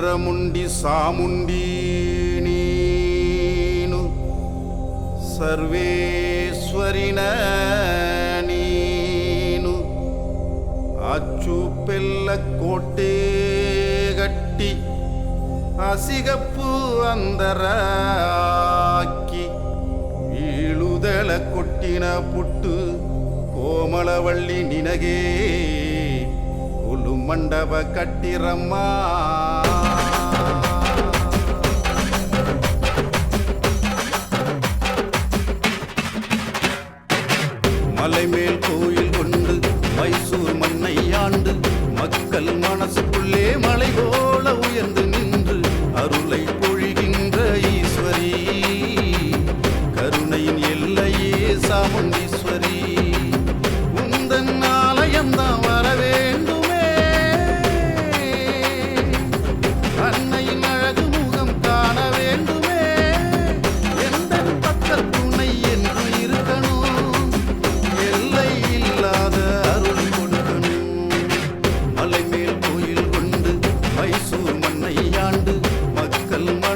రుద్రముండి సాముండీ సర్వేశ్వరిన నీను అచ్చు పెళ్ళ కోటే గట్టి అసిగప్పు అందరాకి వీళుదల కొట్టిన పుట్టు కోమళవళ్ళి నినగే ఒలు మండప కట్టిరమ్మా மக்கள் மனசுக்குள்ளே மலை போல உயர்ந்து நின்று அருளை பொழிகின்ற ஈஸ்வரி. கருணையின் எல்லையே சாமுண்டீஸ்வரி.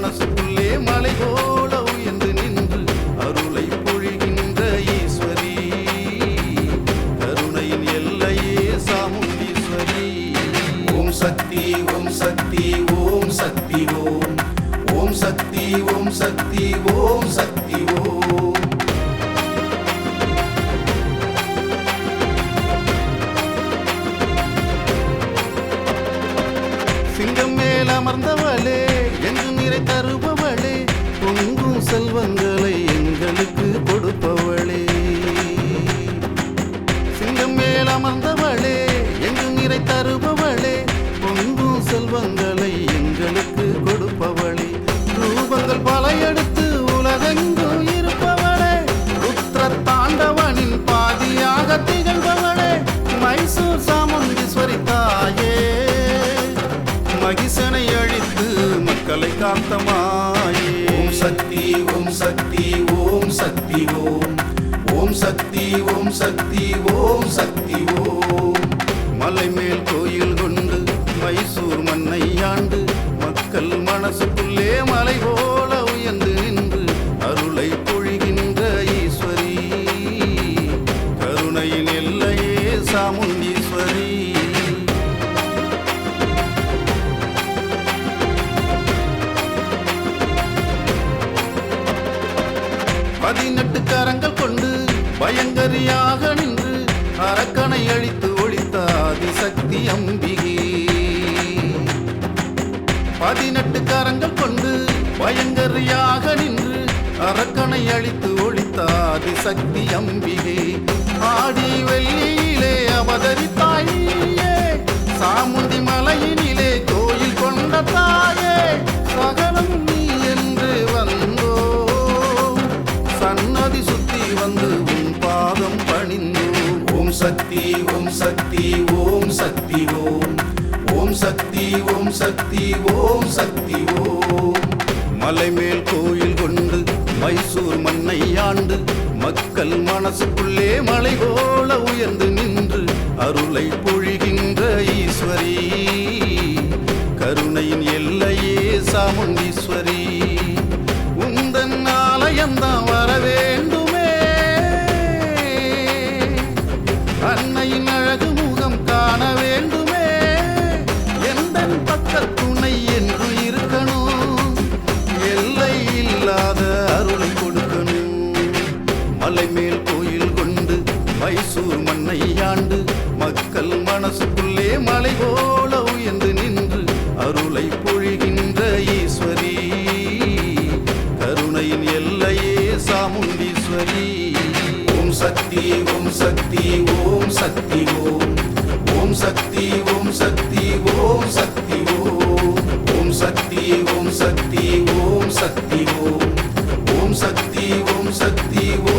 மனசுக்குள்ளே மலை போல உயர்ந்து நின்று அருளை பொழிகின்ற ஈஸ்வரி. கருணையின் எல்லையே சாமுண்டீஸ்வரி ஓம் சக்தி ஓம் சக்தி ஓம் சக்தி ஓம். ஓம் சக்தி ஓம் சக்தி ஓம் சக்தி. சிங்கம் மேல் அமர்ந்தவளே எங்கும் நிறை தருபவளே பொங்கும் செல்வங்களை எங்களுக்கு கொடுப்பவளே. சிங்கம் மேல் அமர்ந்தவளே எங்கும் நிறை தருபவளே பொங்கும் செல்வங்களை எங்களுக்கு கொடுப்பவளே. ரூபங்கள் பல எடுத்து உலகெங்கும் இருப்பவளே ருத்ர தாண்டவனின் பாதியாக திகழ்பவளே மைசூர் சாந்தமாயே. ஓம் சக்தி ஓம் சக்தி. பயங்கரியாக நின்று அரக்கனை அழித்து ஒழித்த ஆதிசக்தி அம்பிகே. பதினெட்டு கரங்கள் கொண்டு பயங்கரியாக நின்று அரக்கனை அழித்து ஒழித்த ஆதிசக்தி அம்பிகே. ஆடி வெள்ளியிலே அவதரித்தாயே சாமுண்டி மலையினிலே கோயில் கொண்ட தாயே சகலம் நீ என்று வந்தோ சன்னதி சுத்தி வந்து சக்தி ஓம் சக்தி ஓம் சக்தி ஓம். ஓம் சக்தி ஓம் சக்தி ஓம் சக்தி ஓம். மலைமேல் கோயில் கொண்டு மைசூர் மண்ணை ஆண்டு மக்கள் மனசுக்குள்ளே மலை போல உயர்ந்து நின்று அருளை பொழிகின்ற ஈஸ்வரி. கருணையின் எல்லையே சாமுண்டீஸ்வரி. மாலை மேல் கோயில் கொண்டு மைசூர் மண்ணை ஆண்டு மக்கள் மனசுக்குள்ளே மலை போல உயர்ந்து நின்று அருளை பொழிகின்ற ஈஸ்வரி. கருணையின் எல்லையே சாமுண்டீஸ்வரி. ஓம் சக்தி ஓம் சக்தி ஓம் சக்தி ஓம் ஓம் சக்தி ஓம் சக்தி ஓம் சக்தி ஓம் ஓம் சக்தி ஓம் சக்தி ஓம் சக்தி ஓம் ஓம் சக்தி ஓம் சக்தி ஓம்